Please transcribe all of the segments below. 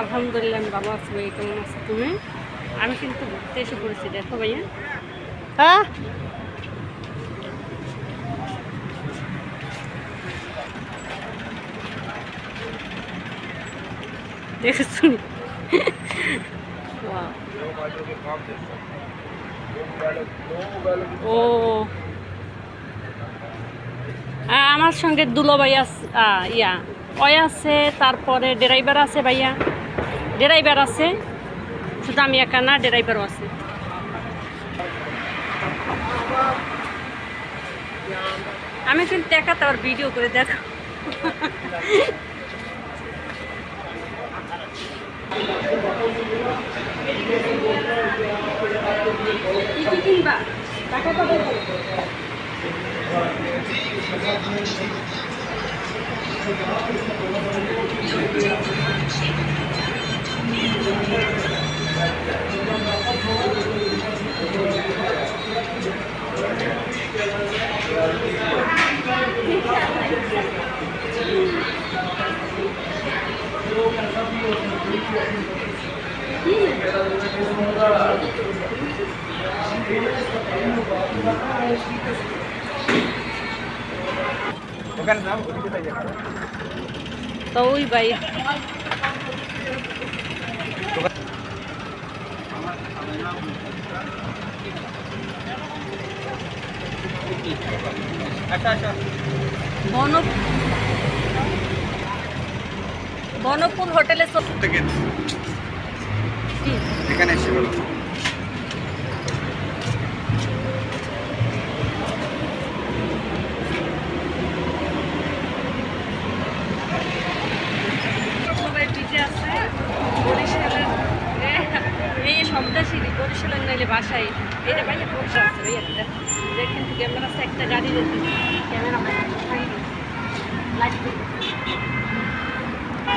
আলহামদুলিল্লাহ আমি ভালো আছি ভাই। কেমন আছো তুমি? আমি কিন্তু ঘুরতে এসে পড়েছি দেখো ভাইয়া। হ্যাঁ? দেখেছ ও। আমার সঙ্গে দুলো ভাই আছে ইয়া ওই আছে তারপরে ড্রাইভার আছে ভাইয়া। ড্রাইভার আছে, শুধু আমি একা না, ড্রাইভারও আছে। আমি কিন্তু একা তার ভিডিও করে দেখো। কিনবা? তো ওই ভাই বন বনফুল হোটেলে থেকে? এখানে এসে পিঠে আছে বরিশালের নাইলে বাসায় এটা বাইরে আছে ভাইয়া এটা দেখ কিন্তু ক্যামেরা আছে একটা গাড়ি রেখে ক্যামেরা লাইট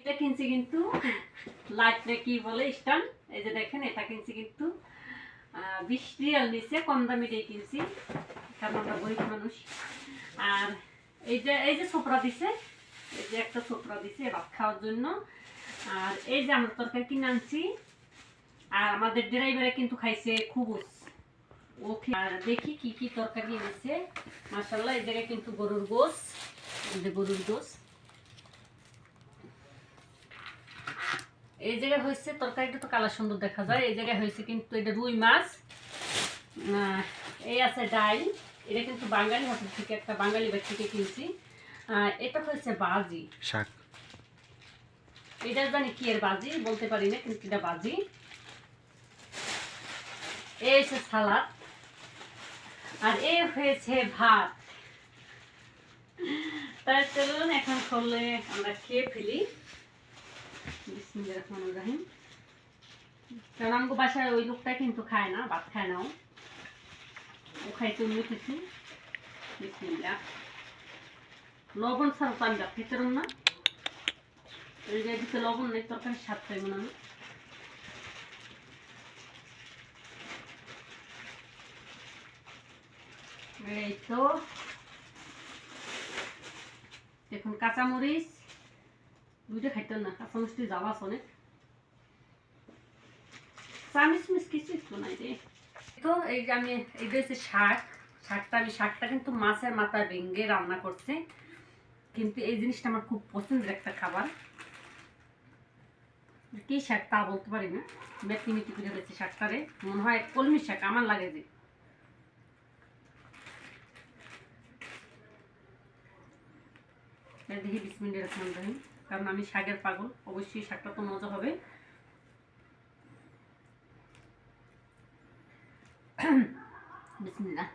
এটা কিনছি কিন্তু লাইটটা কি বলে, স্ট্যান্ড। এই যে দেখেন, এটা কিনছি কিন্তু বিশ রিয়াল নিচে, কম দামিটাই কিনছি। আমরা গরিব মানুষ। আর এই যে এই যে সোপরা দিছে, এই যে একটা সোপরা দিছে ভাত খাওয়ার জন্য। আর এই যে আমরা তরকারি কিনে আনছি, আর আমাদের ড্রাইভারে কিন্তু খাইছে খুবুস। ওকে আর দেখি কি কি তরকারি এনেছে। মাসাল্লাহ এই জায়গায় কিন্তু গরুর গোস যে গরুর গোস এই জায়গায় হয়েছে, তরকারিটা তো কালার সুন্দর দেখা যায়। এই জায়গায় হয়েছে কিন্তু এটা রুই মাছ। এই আছে ডাল এটা কিন্তু বাঙালি হোটেল থেকে একটা বাঙালি ব্যাগ থেকে কিনছি। এটা হচ্ছে বাজি। শাক। এটা জানি কি এর বাজি বলতে পারি না কিন্তু এটা বাজি। এই হচ্ছে সালাদ। আর এ হয়েছে ভাত। তাই চলুন এখন করলে আমরা খেয়ে ফেলি। বিসমিল্লাহির রহমানির রহিম। কারণ আমাকে বাসায় ওই লোকটা কিন্তু খায় না ভাত খায় না খাইতে কিছু বিসমিল্লাহ লবণ ছাড়া তো আমি পারব না এই লবণ নেই তরকারি স্বাদ পাইব এই তো দেখুন কাঁচামরিচ দুইটা খাইতেন না কাঁচামরিচটি জ্বালা আছে অনেক চামিচ মিচ কিছু নাই রে তো এই যে আমি এটা হচ্ছে শাক, শাকটা, আমি শাকটা কিন্তু মাছের মাথা ভেঙে রান্না করছে। কিন্তু এই জিনিসটা আমার খুব পছন্দের একটা খাবার। কি শাক তা বলতে পারি না। মেথি মেথি করে রয়েছে শাকটারে মনে হয় কলমি শাক, আমার লাগে যে। এই দেখি বিশ মিনিট রাখলাম কারণ আমি শাকের পাগল, অবশ্যই শাকটা তো মজা হবে। বিসমিল্লাহ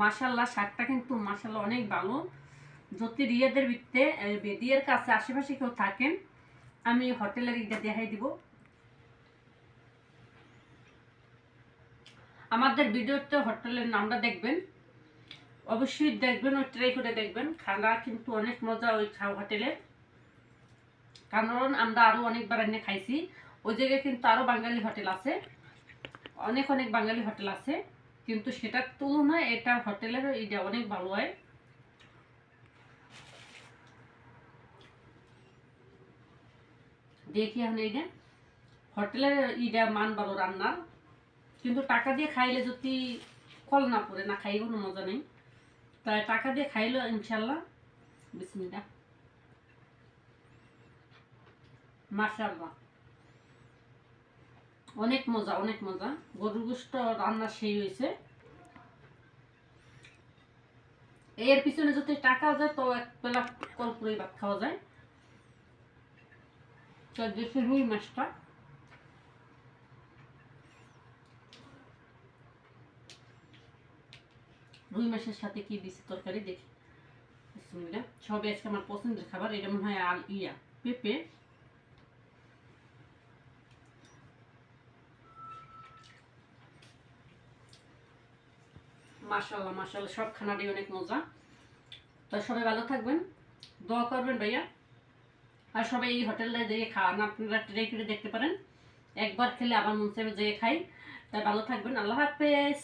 মাশাল্লাহ শাকটা কিন্তু মাশাল্লাহ অনেক ভালো। যদি রিয়াদের ভিত্তে বেদিয়ার কাছে আশেপাশে কেউ থাকেন, আমি হোটেলের ইটা দেখাই দিব। আমাদের ভিডিওতে হোটেলের নামটা দেখবেন। অবশ্যই দেখবেন ও ট্রাই করে দেখবেন। খানা কিন্তু অনেক মজা ওই হোটেলের কারণ আমরা আরও অনেকবার এনে খাইছি। ওই জায়গায় কিন্তু আরও বাঙালি হোটেল আছে। অনেক অনেক বাঙালি হোটেল আছে। কিন্তু সেটার তুলনায় এটা হোটেলের এটা অনেক ভালো হয়। দেখি এখন এইটা। হোটেলের ইটা মান ভালো রান্নার। কিন্তু টাকা দিয়ে খাইলে যদি ফল না পড়ে, না খাই কোনো মজা নেই। তাই টাকা দিয়ে খাইলো ইনশাল্লাহ বিসমিল্লাহ। মাশাআল্লাহ। অনেক মজা অনেক মজা। গরুর গোস্ত রান্না সেই হয়েছে। এর পিছনে যদি টাকা যায়, তো এক বেলা কল করে ভাত খাওয়া যায়। তো দেশে রুই মাছটা রুই মাছের সাথে কি দিচ্ছে তরকারি দেখি। বিসমিল্লাহ। সবই আজকে আমার পছন্দের খাবার, এটা মনে হয় আল ইয়া। পেঁপে। মাশাল্লাহ মাশাল্লাহ সব খানারই অনেক মজা। তো সবাই ভালো থাকবেন, দোয়া করবেন ভাইয়া। আর সবাই এই হোটেলটায় যেয়ে খাওয়ান আপনারা ট্রাই করে দেখতে পারেন। একবার খেলে আবার মন চাইবে যেয়ে খাই। তাই ভালো থাকবেন, আল্লাহ হাফেজ।